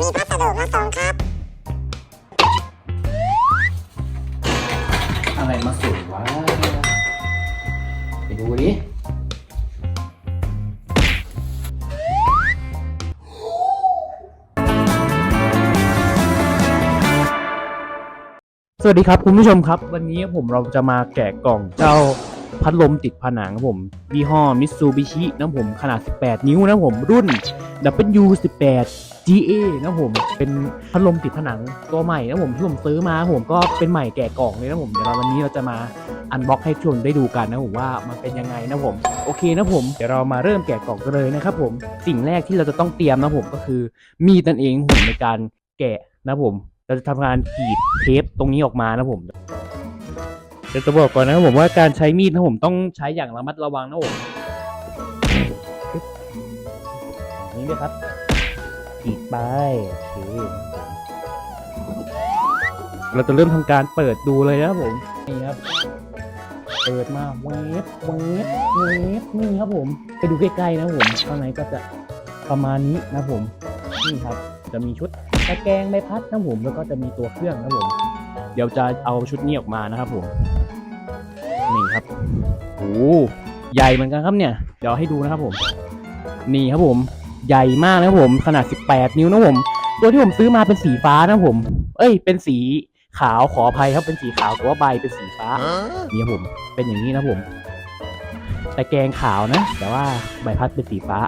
มีพัสดุมาส่งครับอะไรมาส่งวะไปดูดิสวัสดีครับคุณผู้ชมครับ วันนี้ผมเราจะมาแกะกล่องเจ้า พัดลมติดผนังครับผมยี่ห้อมิตซูบิชินะผมขนาด 18 นิ้วนะผมรุ่น W18 GA นะผมเป็นพัดลมติดผนังตัวใหม่นะผมที่ผมซื้อมาผมก็เป็นใหม่แกะกล่องเลยนะผมเดี๋ยวเราวันนี้เราจะมาอันบ็อกให้ทุกคนได้ดูกันนะผมว่ามันเป็นยังไงนะผมโอเคนะผมเดี๋ยวเรามาเริ่มแกะกล่องกันเลยนะครับผมสิ่งแรกที่เราจะต้องเตรียมนะผมก็คือมีดนั่นเองผมในการแกะนะผม เราจะทำการกรีดเทปตรงนี้ออกมานะผม เดี๋ยวจะบอกก่อนนะครับผมว่าการใช้มีดนะผมต้องใช้อย่างระมัดระวังนะผมอย่นี้เลยครับกรีดไปโอเคเราจะเริ่มทำการเปิดดูเลยนะครับผมนี่ครับ เปิดมาเวฟเวฟเวฟนี่ครับผม ไปดูใกล้ๆนะครับผมข้างในก็จะประมาณนี้นะผมนี่ครับ จะมีชุดตะแกรงใบพัดนะผมแล้วก็จะมีตัวเครื่องนะผม เดี๋ยวจะเอาชุดนี้ออกมานะครับผม นี่ครับโอ้ใหญ่เหมือนกันครับเนี่ย เดี๋ยวให้ดูนะครับผม นี่ครับผม ใหญ่มากนะครับผม ขนาด 18 นิ้วนะครับผม ตัวที่ผมซื้อมาเป็นสีฟ้านะครับผม เอ้ย เป็นสีขาวขออภัยครับ เป็นสีขาวแต่ว่าใบเป็นสีฟ้า นี่ครับผม เป็นอย่างนี้นะครับผมตะแกรงขาวนะ แต่ว่าใบพัดเป็นสีฟ้า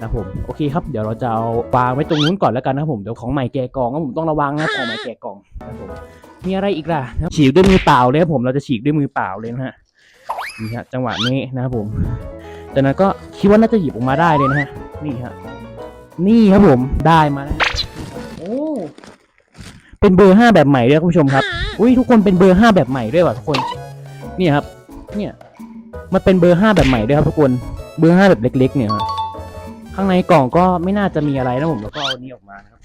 นะครับผมโอเคครับเดี๋ยวเราจะเอาวางไว้ตรงนู้นก่อนแล้วกันนะครับผมเดี๋ยวของใหม่แกะกล่องนะผมต้องระวังนะของใหม่แกะกล่องนะครับผมมีอะไรอีกล่ะนะครับฉีกด้วยมือเปล่าเลยครับผมเราจะฉีกด้วยมือเปล่าเลยนะฮะ นี่ฮะจังหวะนี้นะครับผมจากนั้นก็คิดว่าน่าจะหยิบออกมาได้เลยนะฮะนี่ฮะนี่ครับผมได้มาแล้วโอ้เป็นเบอร์ห้าแบบใหม่ด้วยคุณผู้ชมครับอุ้ยทุกคนเป็นเบอร์ห้าแบบใหม่ด้วยว่ะทุกคนเนี่ยครับ เนี่ยมันเป็นเบอร์ห้าแบบใหม่ด้วยครับทุกคนเบอร์ห้าแบบเล็ก ๆ เนี่ยข้างในกล่องก็ไม่น่าจะมีอะไรนะผมแล้วก็เอานี่ออกมานะครับ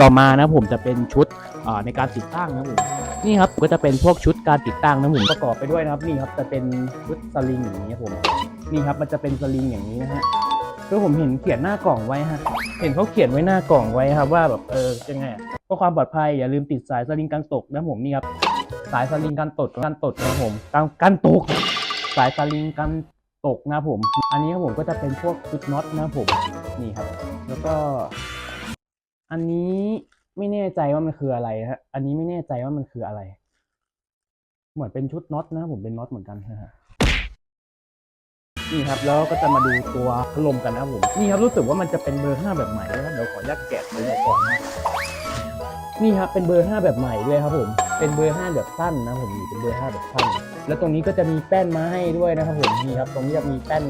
ต่อมานะผมจะเป็นชุดอ่าในการติดตั้งนะผม นี่ครับก็จะเป็นพวกชุดการติดตั้งนะผมประกอบไปด้วยนะครับนี่ครับจะเป็นชุดสลิงอย่างนี้ครับผมนี่ครับมันจะเป็นสลิงอย่างนี้นะฮะคือผมเห็นเขียนหน้ากล่องไว้ฮะ เห็นเขาเขียนไว้หน้ากล่องไว้ครับว่าแบบเออยังไงเพื่อความปลอดภัยอย่าลืมติดสายสลิงกันตกนะผมนี่ครับสายสลิงกันตกกันตกนะผมกันกันตก สายสลิงกันตกนะผม อันนี้ครับผมก็จะเป็นพวกชุดน็อตนะผมนี่ครับ แล้วก็ อันนี้ ไม่แน่ใจว่ามันคืออะไรฮะ อันนี้ไม่แน่ใจว่ามันคืออะไร เหมือนเป็นชุดน็อตนะผมเป็นน็อตเหมือนกันนะฮะนี่ครับแล้วก็จะมาดูตัวพัดลมกันนะครับผมนี่ครับรู้สึกว่ามันจะเป็นเบอร์ห้าแบบใหม่นะครับเดี๋ยวขออนุญาตแกะตัวนี้อก่อนนะนี่ครับเป็นเบอร์ห้าแบบใหม่ด้วยครับผมเป็นเบอร์ห้าแบบสั้นนะผมนี่เป็นเบอร์ห้าแบบสั้น แล้วตรงนี้ก็จะมีแป้นมาให้ด้วยนะครับผมนี่ครับ ตรงนี้จะมีแป้น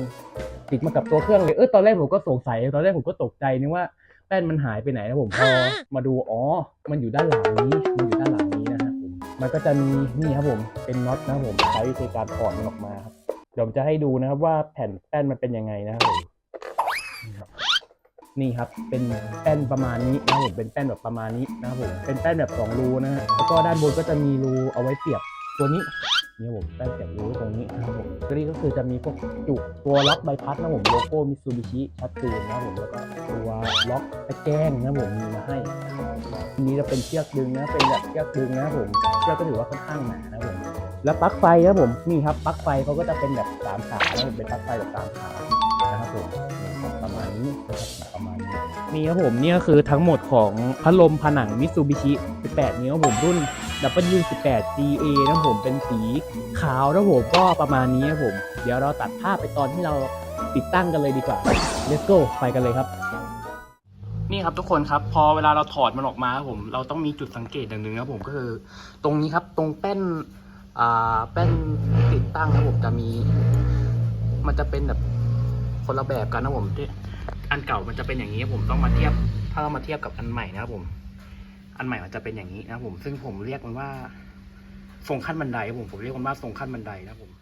ติดมากับตัวเครื่องเลยเออตอนแรกผมก็สงสัยตอนแรกผมก็ตกใจนึกว่า แป้นมันหายไปไหนนะผมพอมาดูอ๋อ มันอยู่ด้านหลังนี้มันอยู่ด้านหลังนี้นะฮะผมมันก็จะมีนี่ครับผมเป็นน็อตนะครับผมใช้วิธีการถอดมันออกมาครับเดี๋ยวผมจะให้ดูนะครับว่าแผ่นแป้นมันเป็นยังไงนะครับผมนี่ครับนี่ครับเป็นแป้นประมาณนี้นะครับผมเป็นแป้นแบบประมาณนี้นะครับผมเป็นแป้นแบบสองรูนะฮะแล้วก็ด้านบนก็จะมีรูเอาไว้เสียบตัวนี้ นี่ครับผมแป้เสียบรู้ตรงนี้นะครับผมตัวนี้ก็คือจะมีพวกจุกตัวล็อกใบพัดนะครับผมโลโก้มิตซูบิชิชัดเจนนะครับผมแล้วก็ตัวล็อกตะแกรงนะครับผมมีมาให้ทีนี้จะเป็นเชือกดึงนะเป็นแบบเชือกดึงนะครับผมเชือกก็ถือว่าค่อนข้างหนานะครับผมแล้วปลั๊กไฟนะครับผมนี่ครับปลั๊กไฟเขาก็จะเป็นแบบสามขานะครับผมเป็นปลั๊กไฟแบบสามขานะครับผมประมาณนี้ประมาณนี้นี่ครับผมนี่ก็คือทั้งหมดของพัดลมผนังมิตซูบิชิ18นิ้วผมรุ่น W18 GA นะครับผมเป็นสีขาวนะผมก็ประมาณนี้ครับผม เดี๋ยวเราตัดภาพไปตอนที่เราติดตั้งกันเลยดีกว่า Let's go ไปกันเลยครับ นี่ครับทุกคนครับ พอเวลาเราถอดมันออกมาครับผม เราต้องมีจุดสังเกตอย่างหนึ่งครับผมก็คือ ตรงนี้ครับตรงแป้นอ่าแป้นติดตั้งครับผมจะมี มันจะเป็นแบบคนละแบบกันนะผมที่อันเก่ามันจะเป็นอย่างนี้ครับผมต้องมาเทียบ ถ้าเรามาเทียบกับอันใหม่นะครับผม อันใหม่มันจะเป็นอย่างนี้นะครับผม ซึ่งผมเรียกมันว่าทรงขั้นบันไดผมผมเรียกมันว่าทรงขั้นบันไดนะครับผม